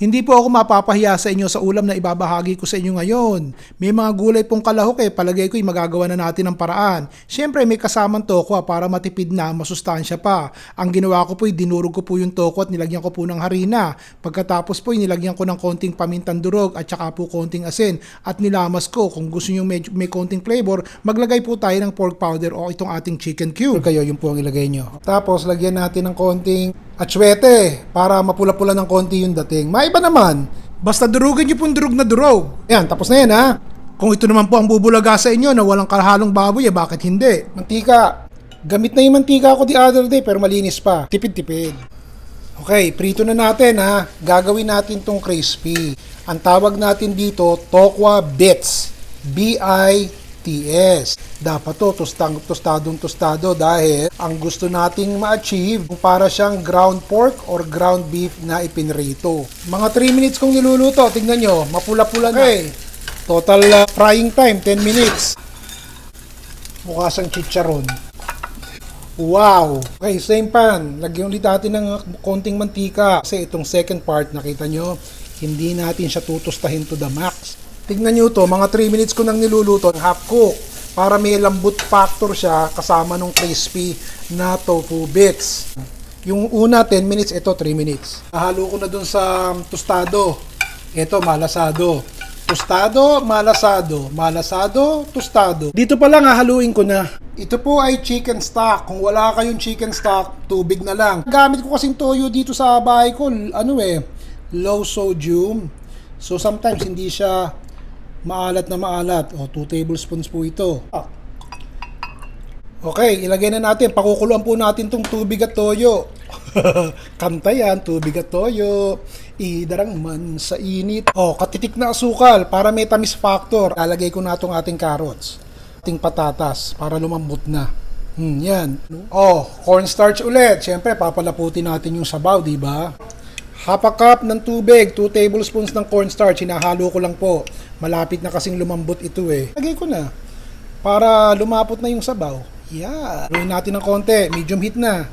Hindi po ako mapapahiya sa inyo sa ulam na ibabahagi ko sa inyo ngayon. May mga gulay pong kalahok eh, palagay ko magagawa na natin ng paraan. Siyempre may kasamang tokwa para matipid na masustansya pa. Ang ginawa ko po ay dinurog ko po yung tokwa at nilagyan ko po ng harina. Pagkatapos po ay nilagyan ko ng konting pamintang durog at saka po konting asin at nilamas ko. Kung gusto nyo medyo may konting flavor, maglagay po tayo ng pork powder o itong ating chicken cube. Kayo yung po ang ilagay nyo. Tapos lagyan natin ng konting atsuete para mapula-pula ng konti yung dating. Maiba naman. Basta durugin nyo pong durog na durog. Yan, tapos na yan ha. Kung ito naman po ang bubulaga sa inyo na walang kahalong baboy, eh, bakit hindi? Mantika. Gamit na yung mantika ko the other day pero malinis pa. Tipid-tipid. Okay, prito na natin ha. Gagawin natin tong crispy. Ang tawag natin dito, Tokwa Bits. B-I-T-S. Dapat to tostang, tostadong tostado dahil ang gusto nating ma-achieve kung para siyang ground pork or ground beef na ipinrito. Mga 3 minutes kong niluluto. Tingnan nyo, mapula-pula na. Okay. Total uh, frying time, 10 minutes. Mukha siyang chicharon. Wow! Okay, same pan. Lagyan ulit natin ng konting mantika. Kasi itong second part, nakita nyo, hindi natin siya tutustahin to the max. Tignan nyo to, mga 3 minutes ko nang niluluto, half cook. Para may lambot factor siya kasama nung crispy na tofu bits. Yung una 10 minutes, ito 3 minutes. Hahalo ko na dun sa tostado. Ito malasado. Tostado, malasado, malasado, tostado. Dito pa lang hahaluin ko na. Ito po ay chicken stock. Kung wala kayong chicken stock, tubig na lang. Gamit ko kasing toyo dito sa bahay ko, ano eh, low sodium. So sometimes hindi siya maalat na maalat. O, 2 tablespoons po ito. Okay, ilagay na natin. Pakukuluan po natin tong tubig at toyo. Kanta yan, tubig at toyo. Idarang man sa init. Oh, katitik na asukal para may tamis factor. Lalagay ko na itong ating carrots. Ating patatas para lumambot na. Hmm, yan. Oh, cornstarch ulit. Siyempre, papalaputin natin yung sabaw, di ba? Half a cup ng tubig, 2 tablespoons ng cornstarch, hinahalo ko lang po. Malapit na kasing lumambot ito eh. Lagay ko na. Para lumapot na yung sabaw. Yeah. Gawin natin ng konti, medium heat na.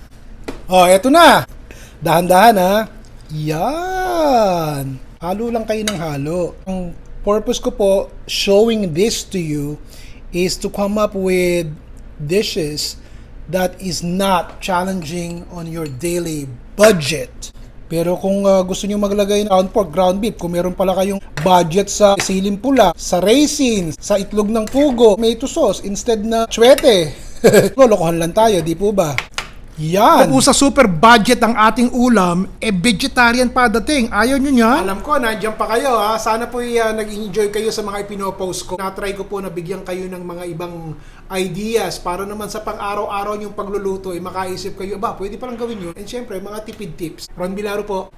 Oh, eto na. Dahan-dahan ha. Yan. Halo lang kayo ng halo. Ang purpose ko po showing this to you is to come up with dishes that is not challenging on your daily budget. Pero kung uh, gusto niyo maglagay ng ground pork, ground beef, kung meron pala kayong budget sa siling pula, sa raisins, sa itlog ng pugo, tomato sauce instead na chwete. Lolokohan lang tayo, di po ba? Yan. Kung sa super budget ang ating ulam, eh vegetarian pa dating. Ayaw nyo niya? Alam ko, nandiyan pa kayo ha. Sana po uh, nag-enjoy kayo sa mga ipinopost ko. Na-try ko po na bigyan kayo ng mga ibang ideas para naman sa pang-araw-araw yung pagluluto, eh, makaisip kayo, ba, pwede palang gawin yun. And syempre, mga tipid tips. Ron Bilaro po.